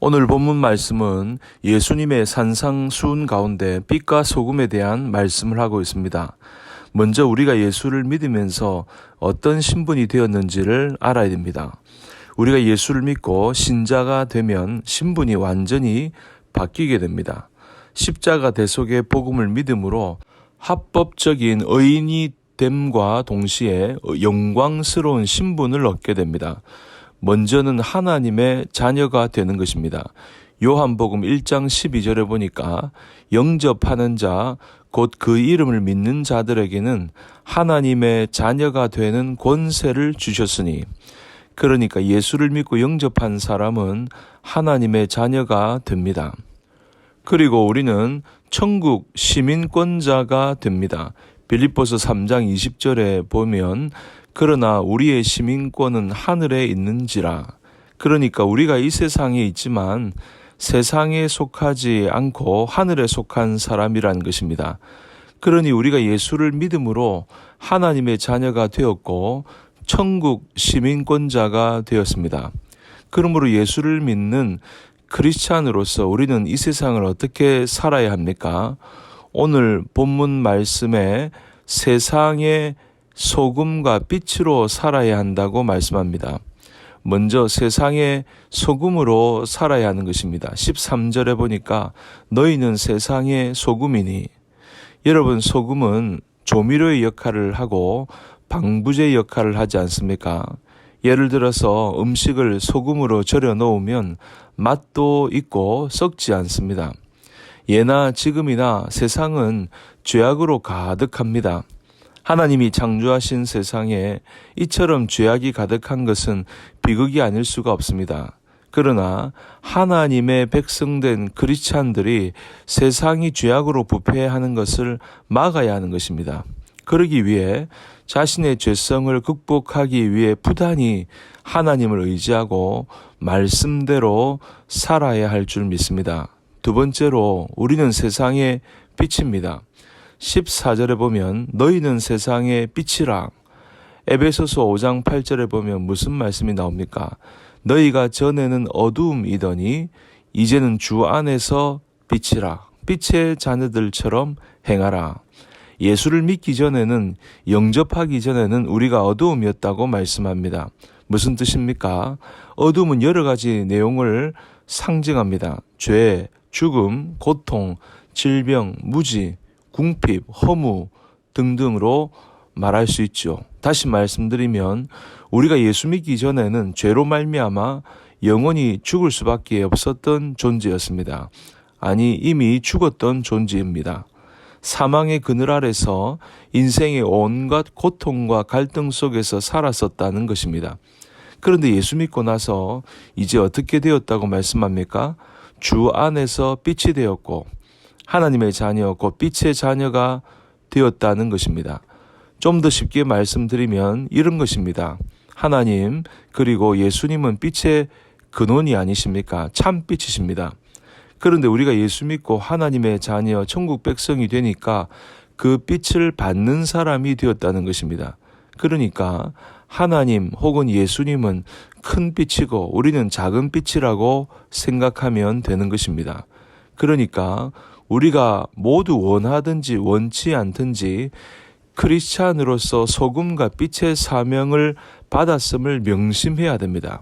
오늘 본문 말씀은 예수님의 산상수훈 가운데 빛과 소금에 대한 말씀을 하고 있습니다. 먼저 우리가 예수를 믿으면서 어떤 신분이 되었는지를 알아야 됩니다. 우리가 예수를 믿고 신자가 되면 신분이 완전히 바뀌게 됩니다. 십자가 대속의 복음을 믿음으로 합법적인 의인이 됨과 동시에 영광스러운 신분을 얻게 됩니다. 먼저는 하나님의 자녀가 되는 것입니다. 요한복음 1장 12절에 보니까 영접하는 자, 곧 그 이름을 믿는 자들에게는 하나님의 자녀가 되는 권세를 주셨으니, 그러니까 예수를 믿고 영접한 사람은 하나님의 자녀가 됩니다. 그리고 우리는 천국 시민권자가 됩니다. 빌립보서 3장 20절에 보면 그러나 우리의 시민권은 하늘에 있는지라. 그러니까 우리가 이 세상에 있지만 세상에 속하지 않고 하늘에 속한 사람이란 것입니다. 그러니 우리가 예수를 믿음으로 하나님의 자녀가 되었고 천국 시민권자가 되었습니다. 그러므로 예수를 믿는 크리스찬으로서 우리는 이 세상을 어떻게 살아야 합니까? 오늘 본문 말씀에 세상의 소금과 빛으로 살아야 한다고 말씀합니다. 먼저 세상의 소금으로 살아야 하는 것입니다. 13절에 보니까 너희는 세상의 소금이니 여러분 소금은 조미료의 역할을 하고 방부제 역할을 하지 않습니까? 예를 들어서 음식을 소금으로 절여 놓으면 맛도 있고 썩지 않습니다. 예나 지금이나 세상은 죄악으로 가득합니다. 하나님이 창조하신 세상에 이처럼 죄악이 가득한 것은 비극이 아닐 수가 없습니다. 그러나 하나님의 백성된 크리스찬들이 세상이 죄악으로 부패하는 것을 막아야 하는 것입니다. 그러기 위해 자신의 죄성을 극복하기 위해 부단히 하나님을 의지하고 말씀대로 살아야 할 줄 믿습니다. 두 번째로 우리는 세상의 빛입니다. 14절에 보면 너희는 세상의 빛이라. 에베소서 5장 8절에 보면 무슨 말씀이 나옵니까? 너희가 전에는 어두움이더니 이제는 주 안에서 빛이라. 빛의 자녀들처럼 행하라. 예수를 믿기 전에는 영접하기 전에는 우리가 어두움이었다고 말씀합니다. 무슨 뜻입니까? 어둠은 여러 가지 내용을 상징합니다. 죄, 죽음, 고통, 질병, 무지, 궁핍, 허무 등등으로 말할 수 있죠. 다시 말씀드리면 우리가 예수 믿기 전에는 죄로 말미암아 영원히 죽을 수밖에 없었던 존재였습니다. 아니 이미 죽었던 존재입니다. 사망의 그늘 아래서 인생의 온갖 고통과 갈등 속에서 살았었다는 것입니다. 그런데 예수 믿고 나서 이제 어떻게 되었다고 말씀합니까? 주 안에서 빛이 되었고 하나님의 자녀, 곧 빛의 자녀가 되었다는 것입니다. 좀 더 쉽게 말씀드리면 이런 것입니다. 하나님, 그리고 예수님은 빛의 근원이 아니십니까? 참 빛이십니다. 그런데 우리가 예수 믿고 하나님의 자녀, 천국 백성이 되니까 그 빛을 받는 사람이 되었다는 것입니다. 그러니까 하나님 혹은 예수님은 큰 빛이고 우리는 작은 빛이라고 생각하면 되는 것입니다. 그러니까 우리가 모두 원하든지 원치 않든지 크리스찬으로서 소금과 빛의 사명을 받았음을 명심해야 됩니다.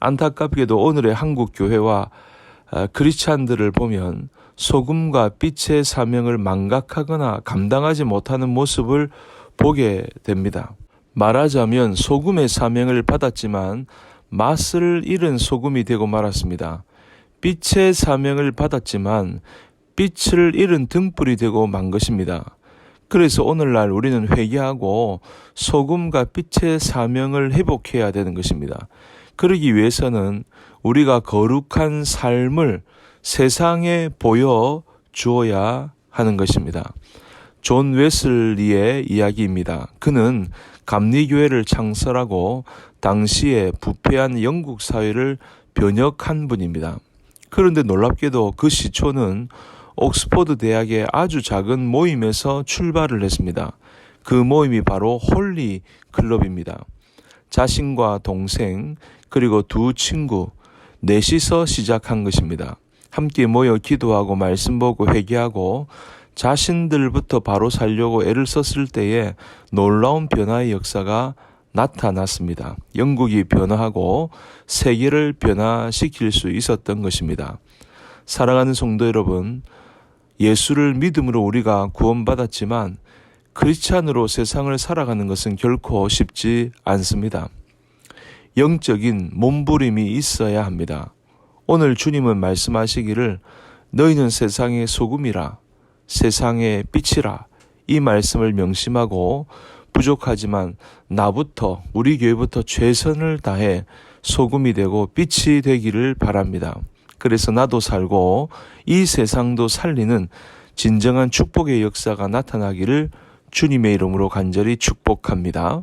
안타깝게도 오늘의 한국 교회와 아, 크리스찬들을 보면 소금과 빛의 사명을 망각하거나 감당하지 못하는 모습을 보게 됩니다. 말하자면 소금의 사명을 받았지만 맛을 잃은 소금이 되고 말았습니다. 빛의 사명을 받았지만 빛을 잃은 등불이 되고 만 것입니다. 그래서 오늘날 우리는 회개하고 소금과 빛의 사명을 회복해야 되는 것입니다. 그러기 위해서는 우리가 거룩한 삶을 세상에 보여 주어야 하는 것입니다. 존 웨슬리의 이야기입니다. 그는 감리교회를 창설하고 당시에 부패한 영국 사회를 변혁한 분입니다. 그런데 놀랍게도 그 시초는 옥스퍼드 대학의 아주 작은 모임에서 출발을 했습니다. 그 모임이 바로 홀리 클럽입니다. 자신과 동생 그리고 두 친구 넷이서 시작한 것입니다. 함께 모여 기도하고 말씀 보고 회개하고 자신들부터 바로 살려고 애를 썼을 때에 놀라운 변화의 역사가 나타났습니다. 영국이 변화하고 세계를 변화시킬 수 있었던 것입니다. 사랑하는 성도 여러분, 예수를 믿음으로 우리가 구원받았지만 크리스찬으로 세상을 살아가는 것은 결코 쉽지 않습니다. 영적인 몸부림이 있어야 합니다. 오늘 주님은 말씀하시기를 너희는 세상의 소금이라 세상의 빛이라 이 말씀을 명심하고 부족하지만 나부터 우리 교회부터 최선을 다해 소금이 되고 빛이 되기를 바랍니다. 그래서 나도 살고 이 세상도 살리는 진정한 축복의 역사가 나타나기를 주님의 이름으로 간절히 축복합니다.